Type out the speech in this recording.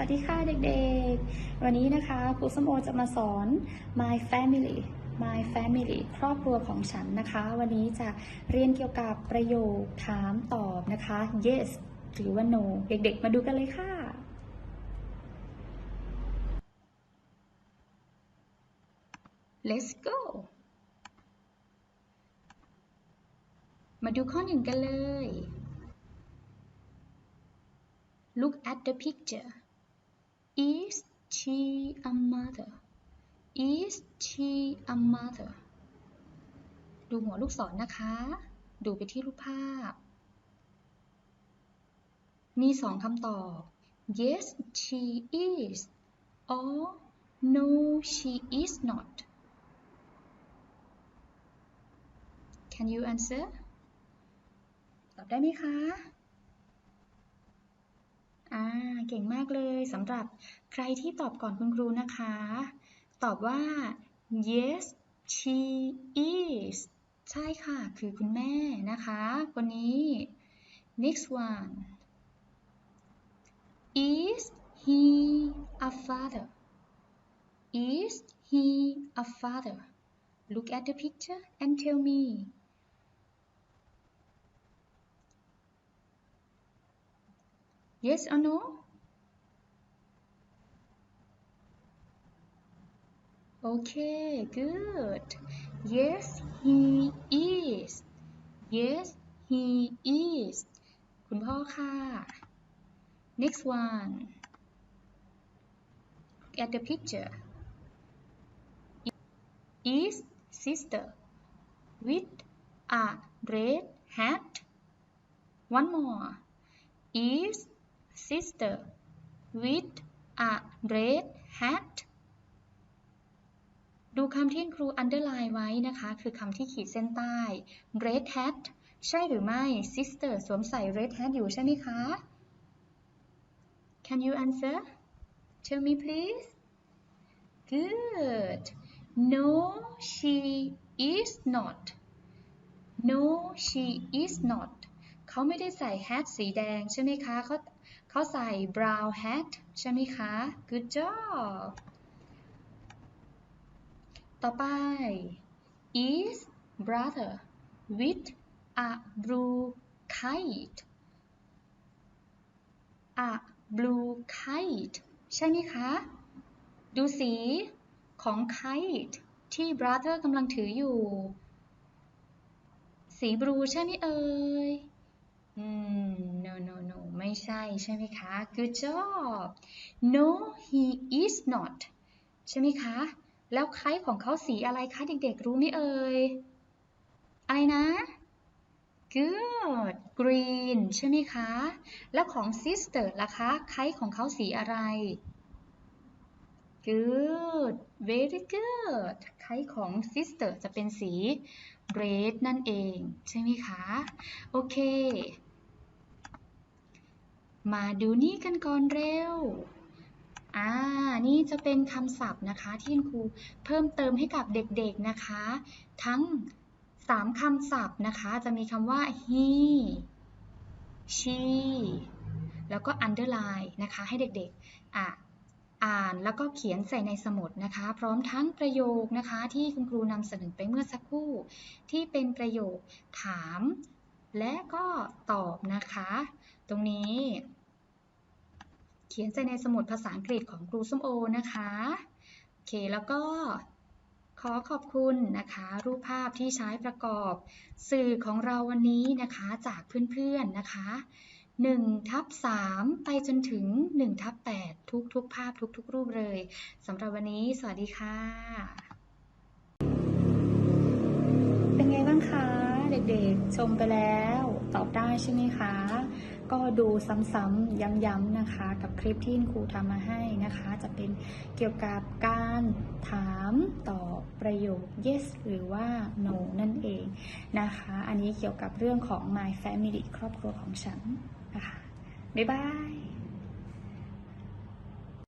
วัสดีค่ะเด็กๆ วันนี้นะคะครูสมโอจะมาสอน my family my family ครอบครัวของฉันนะคะ วันนี้จะเรียนเกี่ยวกับประโยคถามตอบนะคะ yes หรือว่า no เด็กๆ มาดูกันเลยค่ะ let's go มาดูข้อหนึ่งกันเลย Look at the picture. Is she a mother? Is she a mother? ดูหัวลูกศรนะคะ ดูไปที่รูปภาพ มีสองคำตอบ Yes she is or No she is not Can you answer ตอบได้ไหมคะ อ่า เก่งมากเลยสำหรับใครที่ตอบก่อนคุณครูนะคะ ตอบว่า yes she is ใช่ค่ะ คือคุณแม่นะคะ คนนี้ next one is he a father is he a father look at the picture and tell me Yes or no? Okay, good. Yes, he is. Yes, he is. คุณพ่อค่ะ Next one. Look at the picture. Is sister with a red hat. One more. Is sister with a red hat ดูคำที่ครู underline ไว้นะคะ คือคำที่ขีดเส้นใต้ red hat ใช่หรือไม่ sister สวมใส่ red hat อยู่ใช่ไหมคะ Can you answer Tell me please Good No she is not No she is not เขาไม่ได้ใส่ hat สีแดงใช่ไหมคะเขา เขาใส่ brown hat ใช่ไหมคะ good job ต่อไป is brother with a blue kite a blue kite ใช่ไหมคะ ดูสีของ kite ที่ brother กำลังถืออยู่ สีบลูใช่ไหมเอ่ย อืม no no no ไม่ใช่ใช่ไหมคะ good job no he is not ใช่ไหมคะ แล้วไคต์ของเขาสีอะไรคะเด็กๆ รู้ไหมเอ่ย อะไรนะ good green ใช่ไหมคะ แล้วของ sister ล่ะคะไคต์ของเขาสีอะไร good very good ไคต์ของ sister จะเป็นสี red นั่นเอง ใช่ไหมคะ โอเค มาดูนี่กันก่อนเร็ว อ่า นี่จะเป็นคำศัพท์นะคะที่คุณครูเพิ่มเติมให้กับเด็กๆนะคะ ทั้ง 3คำศัพท์นะคะ จะมีคำว่า he she แล้วก็ underline นะคะ ให้เด็กๆ อะอ่านแล้วก็เขียนใส่ในสมุดนะคะ พร้อมทั้งประโยคนะคะ ที่คุณครูนำเสนอไปเมื่อสักครู่ ที่เป็นประโยคถาม และก็ตอบนะคะ ตรงนี้ ขียนใส่ในสมุดภาษาอังกฤษของครูส้มโอนะคะโอเคแล้วก็ขอขอบคุณนะคะ รูปภาพที่ใช้ประกอบ สื่อของเราวันนี้นะคะจากเพื่อนๆนะคะ1ทับ3ไปจนถึง1ทับ8ทุกทุกภาพทุกทุกรูปเลยสำหรับวันนี้ สวัสดีค่ะ เป็นไงบ้างคะ เด็กๆ ชมไปแล้ว ตอบได้ใช่ไหมคะ ก็ดูซ้ำๆย้ำๆนะคะ กับคลิปที่คุณครูทำมาให้นะคะ จะเป็นเกี่ยวกับการถามตอบประโยค yes หรือว่า no นั่นเองนะคะ อันนี้เกี่ยวกับเรื่องของ my family ครอบครัวของฉันนะคะ บ๊ายบาย